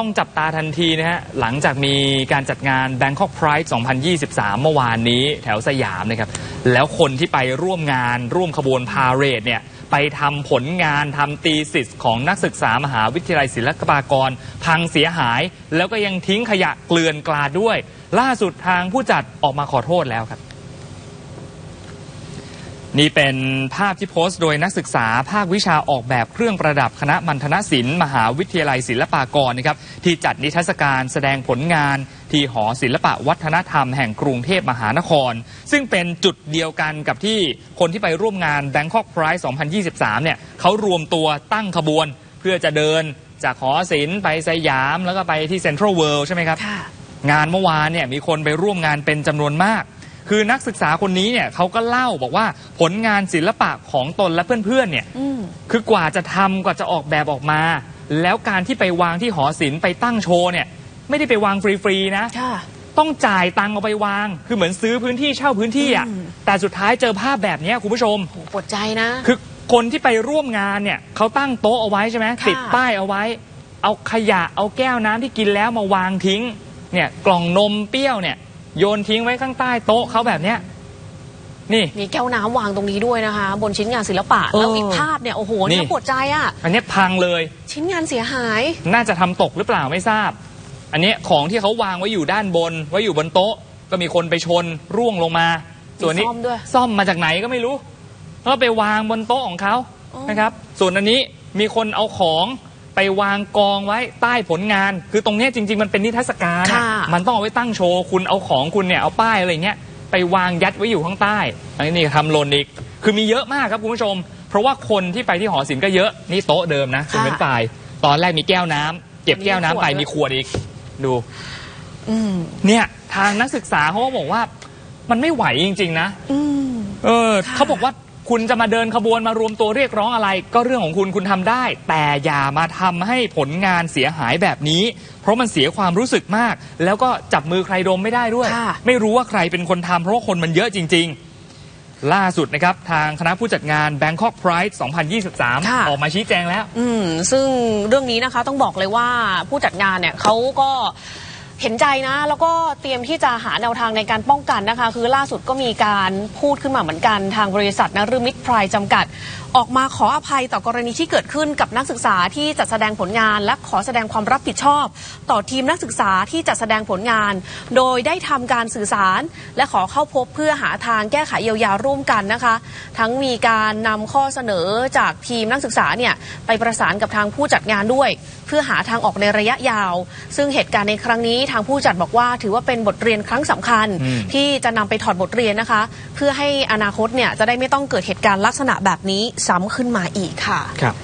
ต้องจับตาทันทีนะฮะ หลังจากมีการจัดงาน Bangkok Pride 2023 เมื่อวานนี้แถวสยามนะครับ แล้วคนที่ไปร่วมงานร่วมขบวนพาเหรดเนี่ย ไปทำผลงานทำตีสิทธิ์ของนักศึกษามหาวิทยาลัยศิลปากร พังเสียหาย แล้วก็ยังทิ้งขยะเกลื่อนกลาดด้วย ล่าสุดทางผู้จัดออกมาขอโทษแล้วครับ นี่เป็นภาพที่โพสต์โดยนักศึกษาภาควิชาออกแบบเครื่องประดับคณะมัณฑนศิลป์มหาวิทยาลัยศิลปากรนะครับที่จัดนิทรรศการแสดงผลงาน ที่หอศิลปะวัฒนธรรมแห่งกรุงเทพมหานคร ซึ่งเป็นจุดเดียวกันกับที่คนที่ไปร่วมงาน Bangkok Pride 2023 เนี่ยเขารวมตัวตั้งขบวน เพื่อจะเดินจากหอศิลป์ไปสยามแล้วก็ไปที่เซ็นทรัลเวิลด์ใช่ไหมครับค่ะงานเมื่อวานเนี่ยมีคนไปร่วมงานเป็นจำนวนมาก คือนักศึกษาคนนี้เนี่ยเขาก็เล่าบอกว่าผลงานศิลปะของตนและเพื่อนๆเนี่ยอืมคือกว่าจะทำกว่าจะออกแบบออกมา แล้วการที่ไปวางที่หอศิลป์ไปตั้งโชว์เนี่ยไม่ได้ไปวางฟรีๆนะ ค่ะ ต้องจ่ายตังค์เอาไปวาง คือเหมือนซื้อพื้นที่เช่าพื้นที่อะอืมแต่สุดท้ายเจอภาพแบบเนี้ยคุณผู้ชม โหปวดใจนะ คือคนที่ไปร่วมงานเนี่ยเขาตั้งโต๊ะเอาไว้ใช่ไหมค่ะ ติดป้ายเอาไว้ เอาขยะเอาแก้วน้ำที่กินแล้วมาวางทิ้งเนี่ยกล่องนมเปรี้ยวเนี่ย โยนทิ้งไว้ข้างใต้โต๊ะเขาแบบเนี้ยนี่ มีแก้วน้ำวางตรงนี้ด้วยนะคะ บนชิ้นงานศิลปะเออแล้วอีกภาพเนี่ยโอ้โหนี่ น่าปวดใจอะ อันเนี้ยพังเลย ชิ้นงานเสียหาย น่าจะทำตกหรือเปล่าไม่ทราบ อันเนี้ยของที่เขาวางไว้อยู่ด้านบน ไว้อยู่บนโต๊ะ ก็มีคนไปชนร่วงลงมา ส่วนนี้มีซ่อมด้วยซ่อมมาจากไหนก็ไม่รู้แล้วไปวางบนโต๊ะของเขาอ๋อ นะครับ ส่วนอันนี้มีคนเอาของ ไปวางกองไว้ใต้ผลงาน คือตรงเนี้ยจริง ๆ มันเป็นนิทรรศการอะค่ะ มันต้องเอาไว้ตั้งโชว์ คุณเอาของคุณเนี่ยเอาป้ายอะไรเงี้ยไปวางยัดไว้อยู่ข้างใต้อันนี้ทำหล่นอีก คือมีเยอะมากครับคุณผู้ชม เพราะว่าคนที่ไปที่หอศิลป์ก็เยอะ นี่โต๊ะเดิมนะเป็นเป็นฝ่าย ตอนแรกมีแก้วน้ำเก็บแก้วน้ำไปมีขวดอีก ดู อืม เนี่ยทางนักศึกษาเขาก็บอกว่า มันไม่ไหวจริง ๆ นะ อืม เออค่ะเขาบอกว่า คุณจะมาเดินขบวนมารวมตัวเรียกร้องอะไร ก็เรื่องของคุณคุณทำได้ แต่อย่ามาทำให้ผลงานเสียหายแบบนี้ เพราะมันเสียความรู้สึกมาก แล้วก็จับมือใครดมไม่ได้ด้วยค่ะไม่รู้ว่าใครเป็นคนทำเพราะว่าคนมันเยอะจริง ๆล่าสุดนะครับ ทางคณะผู้จัดงาน Bangkok Pride 2023ค่ะออกมาชี้แจงแล้ว อืม ซึ่งเรื่องนี้นะคะต้องบอกเลยว่าผู้จัดงานเนี่ยเขาก็ เห็นใจนะ แล้วก็เตรียมที่จะหาแนวทางในการป้องกันนะคะ คือล่าสุดก็มีการพูดขึ้นมาเหมือนกันทางบริษัทนฤมิตไพรจำกัด ออกมาขออภัยต่อกรณีที่เกิดขึ้นกับนักศึกษาที่จัดแสดงผลงาน และขอแสดงความรับผิดชอบ ต่อทีมนักศึกษาที่จัดแสดงผลงาน โดยได้ทำการสื่อสาร และขอเข้าพบเพื่อหาทางแก้ไขเยียวยาร่วมกันนะคะ ทั้งมีการนำข้อเสนอจากทีมนักศึกษาเนี่ยไปประสานกับทางผู้จัดงานด้วย เพื่อหาทางออกในระยะยาว ซึ่งเหตุการณ์ในครั้งนี้ทางผู้จัดบอกว่า ถือว่าเป็นบทเรียนครั้งสำคัญอืมที่จะนำไปถอดบทเรียนนะคะ เพื่อให้อนาคตเนี่ยจะได้ไม่ต้องเกิดเหตุการณ์ลักษณะแบบนี้ซ้ำขึ้นมาอีกค่ะครับ